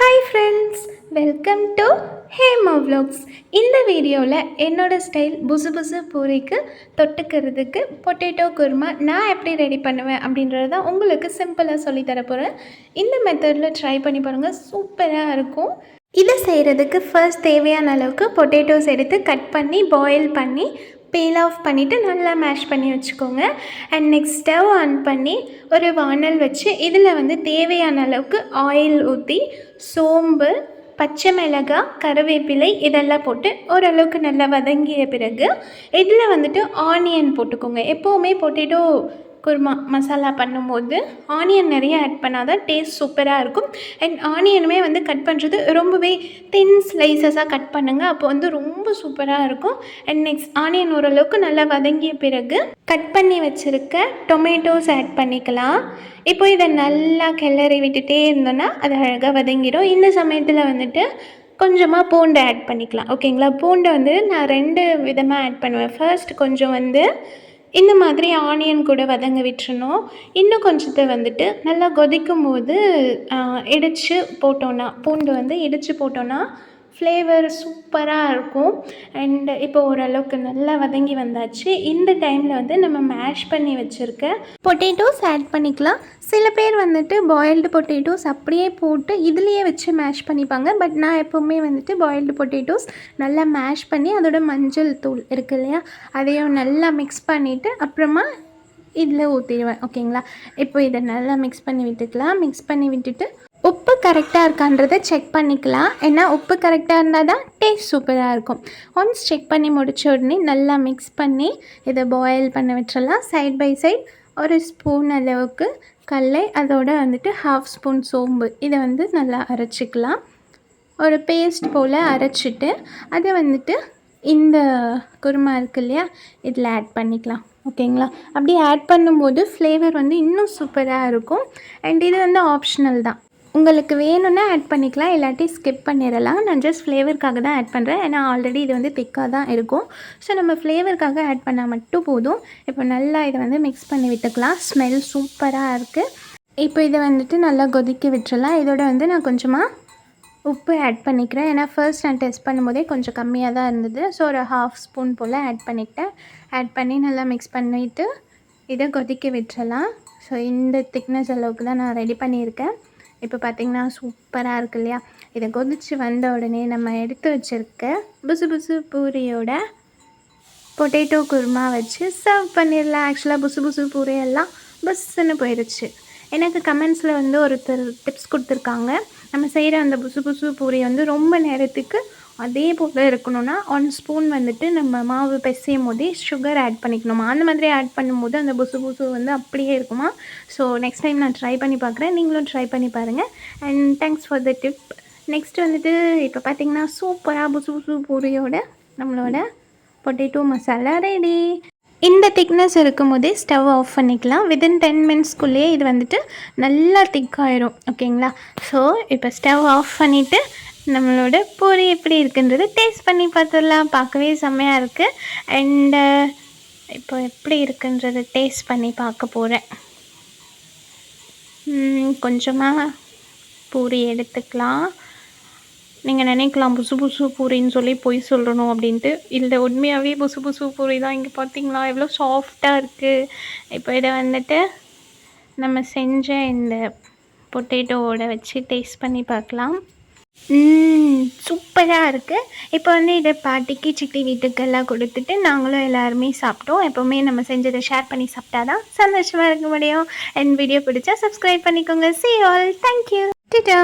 Hi friends welcome to Hema vlogs இந்த வீடியோவில் என்னோடய ஸ்டைல் புசு புசு பூரிக்கு தொட்டுக்கிறதுக்கு பொட்டேட்டோ குருமா நான் எப்படி ரெடி பண்ணுவேன் அப்படின்றது தான் உங்களுக்கு சிம்பிளாக சொல்லித்தர போகிறேன் இந்த மெத்தடில் ட்ரை பண்ணி பாருங்கள் சூப்பராக இருக்கும். இதை செய்கிறதுக்கு ஃபர்ஸ்ட் தேவையான அளவுக்கு பொட்டேட்டோஸ் எடுத்து கட் பண்ணி பாயில் பண்ணி பீல் ஆஃப் பண்ணிவிட்டு நல்லா மேஷ் பண்ணி வச்சுக்கோங்க. அண்ட் நெக்ஸ்ட் ஸ்டவ் ஆன் பண்ணி ஒரு வானல் வச்சு இதில் வந்து தேவையான அளவுக்கு ஆயில் ஊற்றி சோம்பு பச்சை மிளகாய் கருவேப்பிலை இதெல்லாம் போட்டு ஓரளவுக்கு நல்லா வதங்கிய பிறகு இதில் வந்துட்டு ஆனியன் போட்டுக்கோங்க. எப்போவுமே பொட்டேட்டோ குருமா மசாலா பண்ணும்போது ஆனியன் நிறைய ஆட் பண்ணால் தான் டேஸ்ட் சூப்பராக இருக்கும். அண்ட் ஆனியனுமே வந்து கட் பண்ணுறது ரொம்பவே தின் ஸ்லைசஸாக கட் பண்ணுங்கள் அப்போ வந்து ரொம்ப சூப்பராக இருக்கும். அண்ட் நெக்ஸ்ட் ஆனியன் ஓரளவுக்கு நல்லா வதங்கிய பிறகு கட் பண்ணி வச்சுருக்க டொமேட்டோஸ் ஆட் பண்ணிக்கலாம். இப்போ இதை நல்லா கிளறி விட்டுட்டே இருந்தோன்னா அது அழகாக வதங்கிடும் இந்த சமயத்தில் வந்துட்டு கொஞ்சமாக பூண்டை ஆட் பண்ணிக்கலாம். ஓகேங்களா பூண்டை வந்து நான் ரெண்டு விதமாக ஆட் பண்ணுவேன். ஃபர்ஸ்ட் கொஞ்சம் வந்து இந்த மாதிரி ஆனியன் கூட வதங்க விட்டுறணும். இன்னும் கொஞ்சத்தை வந்துட்டு நல்லா கொதிக்கும் போது இடித்து போட்டோன்னா பூண்டு வந்து இடித்து போட்டோன்னா ஃப்ளேவர் சூப்பராக இருக்கும். அண்டு இப்போ ஓரளவுக்கு நல்லா வதங்கி வந்தாச்சு. இந்த டைமில் வந்து நம்ம மேஷ் பண்ணி வச்சுருக்க பொட்டேட்டோஸ் ஆட் பண்ணிக்கலாம். சில பேர் வந்துட்டு பாயில்டு பொட்டேட்டோஸ் அப்படியே போட்டு இதுலேயே வச்சு மேஷ் பண்ணிப்பாங்க. பட் நான் எப்போவுமே வந்துட்டு பாயில்டு பொட்டேட்டோஸ் நல்லா மேஷ் பண்ணி அதோட மஞ்சள் தூள் இருக்கு இல்லையா? அதையும் நல்லா மிக்ஸ் பண்ணிவிட்டு அப்புறமா இதில் ஊற்றிடுவேன் ஓகேங்களா இப்போ இதை நல்லா மிக்ஸ் பண்ணி விட்டுக்கலாம். மிக்ஸ் பண்ணி விட்டுட்டு உப்பு கரெக்டாக இருக்கான்றதை செக் பண்ணிக்கலாம். ஏன்னா உப்பு கரெக்டாக இருந்தால் தான் டேஸ்ட் சூப்பராக இருக்கும். ஒன்ஸ் செக் பண்ணி முடித்த உடனே நல்லா மிக்ஸ் பண்ணி இதை பாயில் பண்ண விட்டுறலாம் சைட் பை சைட் ஒரு ஸ்பூன் அளவுக்கு கடலை அதோட வந்துட்டு ஹாஃப் ஸ்பூன் சோம்பு. இதை வந்து நல்லா அரைச்சிக்கலாம். ஒரு பேஸ்ட் போல் அரைச்சிட்டு அதை வந்துட்டு இந்த குருமா இருக்கு இல்லையா இதில் ஆட் பண்ணிக்கலாம். ஓகேங்களா அப்படி ஆட் பண்ணும்போது ஃப்ளேவர் வந்து இன்னும் சூப்பராக இருக்கும். அண்ட் இது வந்து ஆப்ஷனல் தான். உங்களுக்கு வேணும்னா ஆட் பண்ணிக்கலாம் இல்லாட்டி ஸ்கிப் பண்ணிடலாம். நான் ஜஸ்ட் ஃப்ளேவருக்காக தான் ஆட் பண்ணுறேன் ஏன்னா ஆல்ரெடி இது வந்து திக்காக தான் இருக்கும். ஸோ நம்ம ஃப்ளேவருக்காக ஆட் பண்ணால் மட்டும் போதும். இப்போ நல்லா இதை வந்து மிக்ஸ் பண்ணி விட்டுக்கலாம். ஸ்மெல் சூப்பராக இருக்குது இப்போ இதை வந்துட்டு நல்லா கொதிக்க விட்டுறலாம். இதோட வந்து நான் கொஞ்சமாக உப்பு ஆட் பண்ணிக்கிறேன். ஏன்னா ஃபர்ஸ்ட் நான் டெஸ்ட் பண்ணும்போதே கொஞ்சம் கம்மியாக தான் இருந்தது. ஸோ ஒரு ஹாஃப் ஸ்பூன் போல் ஆட் பண்ணிக்கிட்டேன். ஆட் பண்ணி நல்லா மிக்ஸ் பண்ணிவிட்டு இதை கொதிக்க விட்டுறலாம். ஸோ இந்த திக்னஸ் அளவுக்கு தான் நான் ரெடி பண்ணியிருக்கேன். இப்போ பார்த்திங்கன்னா சூப்பராக இருக்கு இல்லையா? இதை கொதித்து வந்த உடனே நம்ம எடுத்து வச்சுருக்க புசு புசு பூரியோட பொட்டேட்டோ குருமா வச்சு சர்வ் பண்ணிடலாம். ஆக்சுவலாக புசு புசு பூரியெல்லாம் புஸ்ஸுன்னு போயிடுச்சு எனக்கு கமெண்ட்ஸில் வந்து ஒருத்தர் டிப்ஸ் கொடுத்துருக்காங்க. நம்ம செய்கிற அந்த புசு புசு பூரி வந்து ரொம்ப நேரத்துக்கு அதே போல் இருக்கணும்னா ஒன் ஸ்பூன் வந்துட்டு நம்ம மாவு பிசையும் போதே சுகர் ஆட் பண்ணிக்கணுமா? அந்த மாதிரி ஆட் பண்ணும்போது அந்த புசு புசு வந்து அப்படியே இருக்குமா? ஸோ நெக்ஸ்ட் டைம் நான் ட்ரை பண்ணி பார்க்குறேன் நீங்களும் ட்ரை பண்ணி பாருங்கள் and thanks for the tip next வந்துட்டு இப்போ பார்த்தீங்கன்னா சூப்பராக புசு புசு பூரியோட நம்மளோட பொட்டேட்டோ மசாலா ரெடி இந்த திக்னஸ் இருக்கும்போதே ஸ்டவ் ஆஃப் பண்ணிக்கலாம். வித்தின் டென் மினிட்ஸ்க்குள்ளேயே இது வந்துட்டு நல்லா திக்காயிரும் ஓகேங்களா ஸோ இப்போ ஸ்டவ் ஆஃப் பண்ணிவிட்டு நம்மளோட பூரி எப்படி இருக்குன்றது டேஸ்ட் பண்ணி பார்த்துடலாம். பார்க்கவே செம்மையாக இருக்குது அண்டு இப்போ எப்படி இருக்குன்றது டேஸ்ட் பண்ணி பார்க்க போகிறேன் கொஞ்சமாக பூரி எடுத்துக்கலாம். நீங்கள் நினைக்கலாம் புசு புசு பூரின்னு சொல்லி பொய் சொல்லணும் அப்படின்ட்டு. இல்லை உண்மையாகவே புசு புசு பூரி தான் இங்கே பார்த்தீங்களா எவ்வளோ சாஃப்டாக இருக்குது இப்போ இதை வந்துட்டு நம்ம செஞ்ச இந்த பொட்டேட்டோவோட வச்சு டேஸ்ட் பண்ணி பார்க்கலாம் சூப்பராக இருக்குது இப்போ வந்து இதை பாட்டிக்கு சிட்டி வீட்டுக்கெல்லாம் கொடுத்துட்டு நாங்களும் எல்லாருமே சாப்பிட்டோம். எப்போவுமே நம்ம செஞ்சதை ஷேர் பண்ணி சாப்பிட்டா தான் சந்தோஷமாக இருக்க முடியும். என் வீடியோ பிடிச்சா சப்ஸ்கிரைப் பண்ணிக்கோங்க. See all thank you Tito